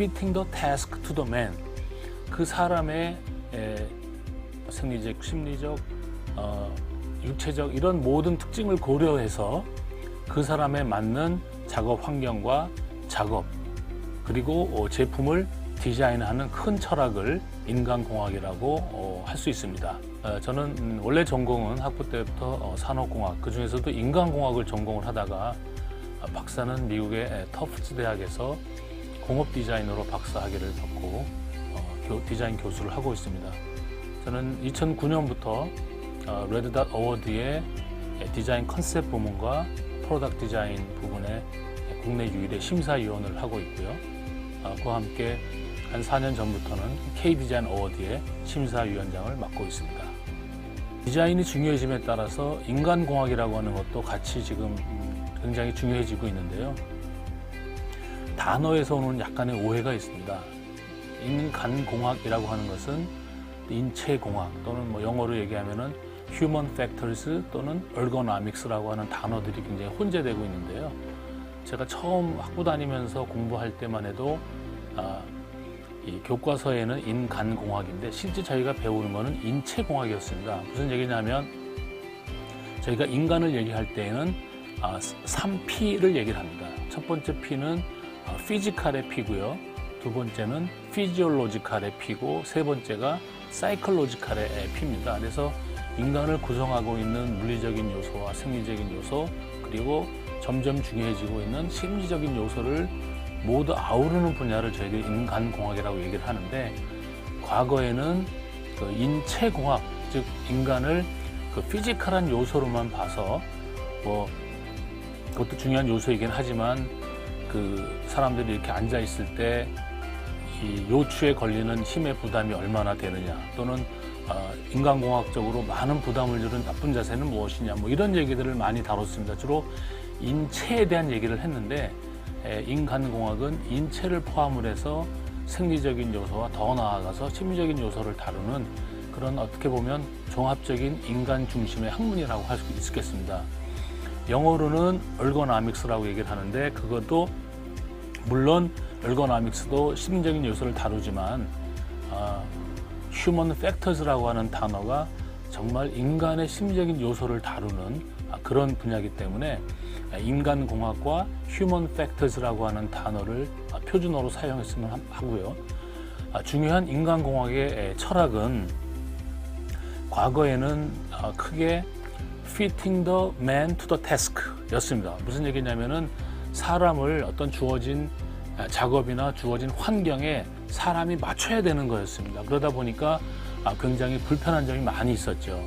fitting the task to the man. 그 사람의 에, 생리적, 심리적, 어, 육체적 이런 모든 특징을 고려해서 그 사람에 맞는 작업 환경과 작업 그리고 어, 제품을 디자인하는 큰 철학을 인간공학이라고 어, 할수 있습니다. 어, 저는 음, 원래 전공은 학부 때부터 어, 산업공학 그 중에서도 인간공학을 전공을 하다가 어, 박사는 미국의 에, 터프트 대학에서 공업 디자인으로 박사 학위를 받고 어, 교- 디자인 교수를 하고 있습니다. 저는 2009년부터 어, 레드닷 어워드의 디자인 컨셉 부문과 프로덕트 디자인 부분에 국내 유일의 심사위원을 하고 있고요. 어, 그와 함께 한 4년 전부터는 K 디자인 어워드의 심사위원장을 맡고 있습니다. 디자인이 중요해짐에 따라서 인간공학이라고 하는 것도 같이 지금 음, 굉장히 중요해지고 있는데요. 단어에서 오는 약간의 오해가 있습니다. 인간공학이라고 하는 것은 인체공학 또는 뭐 영어로 얘기하면은 human factors 또는 ergonomics라고 하는 단어들이 굉장히 혼재되고 있는데요. 제가 처음 학부 다니면서 공부할 때만 해도 아, 이 교과서에는 인간공학인데 실제 저희가 배우는 거는 인체공학이었습니다. 무슨 얘기냐면 저희가 인간을 얘기할 때에는 아, 3P를 얘기를 합니다. 첫 번째 P는 아, 피지컬의 P고요. 두 번째는 피지올로지컬의 P고 세 번째가 사이클로지컬의 P입니다. 그래서 인간을 구성하고 있는 물리적인 요소와 생리적인 요소 그리고 점점 중요해지고 있는 심리적인 요소를 모두 아우르는 분야를 저희들이 인간공학이라고 얘기를 하는데 과거에는 그 인체공학 즉 인간을 그 피지컬한 요소로만 봐서 뭐 그것도 중요한 요소이긴 하지만 그 사람들이 이렇게 앉아 있을 때 이 요추에 걸리는 힘의 부담이 얼마나 되느냐 또는 어, 인간공학적으로 많은 부담을 주는 나쁜 자세는 무엇이냐 뭐 이런 얘기들을 많이 다뤘습니다. 주로 인체에 대한 얘기를 했는데 에, 인간공학은 인체를 포함을 해서 생리적인 요소와 더 나아가서 심리적인 요소를 다루는 그런 어떻게 보면 종합적인 인간 중심의 학문이라고 할 수 있겠습니다. 영어로는 ergonomics라고 얘기를 하는데 그것도 물론 ergonomics도 심리적인 요소를 다루지만 아, human factors라고 하는 단어가 정말 인간의 심리적인 요소를 다루는 아, 그런 분야이기 때문에 인간공학과 human factors라고 하는 단어를 아, 표준어로 사용했으면 함- 하고요. 아, 중요한 인간공학의 에, 철학은 과거에는 아, 크게 fitting the man to the task 였습니다. 무슨 얘기냐면은 사람을 어떤 주어진 아, 작업이나 주어진 환경에 사람이 맞춰야 되는 거였습니다. 그러다 보니까 아, 굉장히 불편한 점이 많이 있었죠.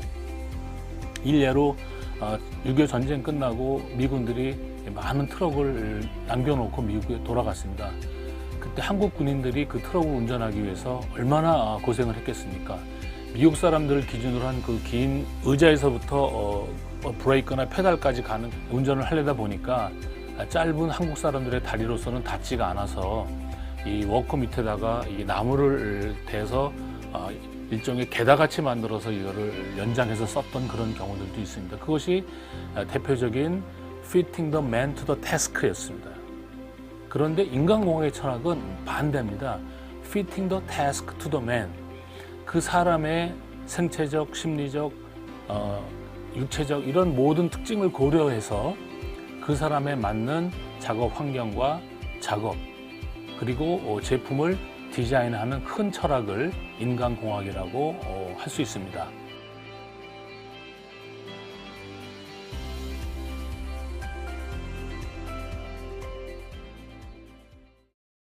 일례로 어, 6.25 전쟁 끝나고 미군들이 많은 트럭을 남겨놓고 미국에 돌아갔습니다. 그때 한국 군인들이 그 트럭을 운전하기 위해서 얼마나 아, 고생을 했겠습니까? 미국 사람들을 기준으로 한 그 긴 의자에서부터 어, 어, 브레이크나 페달까지 가는 운전을 하려다 보니까 아, 짧은 한국 사람들의 다리로서는 닿지가 않아서 이 워커 밑에다가 이 나무를 대서 어, 일종의 계다같이 만들어서 이거를 연장해서 썼던 그런 경우들도 있습니다. 그것이 아, 대표적인 fitting the man to the task였습니다. 그런데 인간공학의 철학은 반대입니다. fitting the task to the man. 그 사람의 생체적, 심리적, 어, 육체적 이런 모든 특징을 고려해서 그 사람에 맞는 작업 환경과 작업 그리고 어, 제품을 디자인하는 큰 철학을 인간공학이라고 어, 할수 있습니다.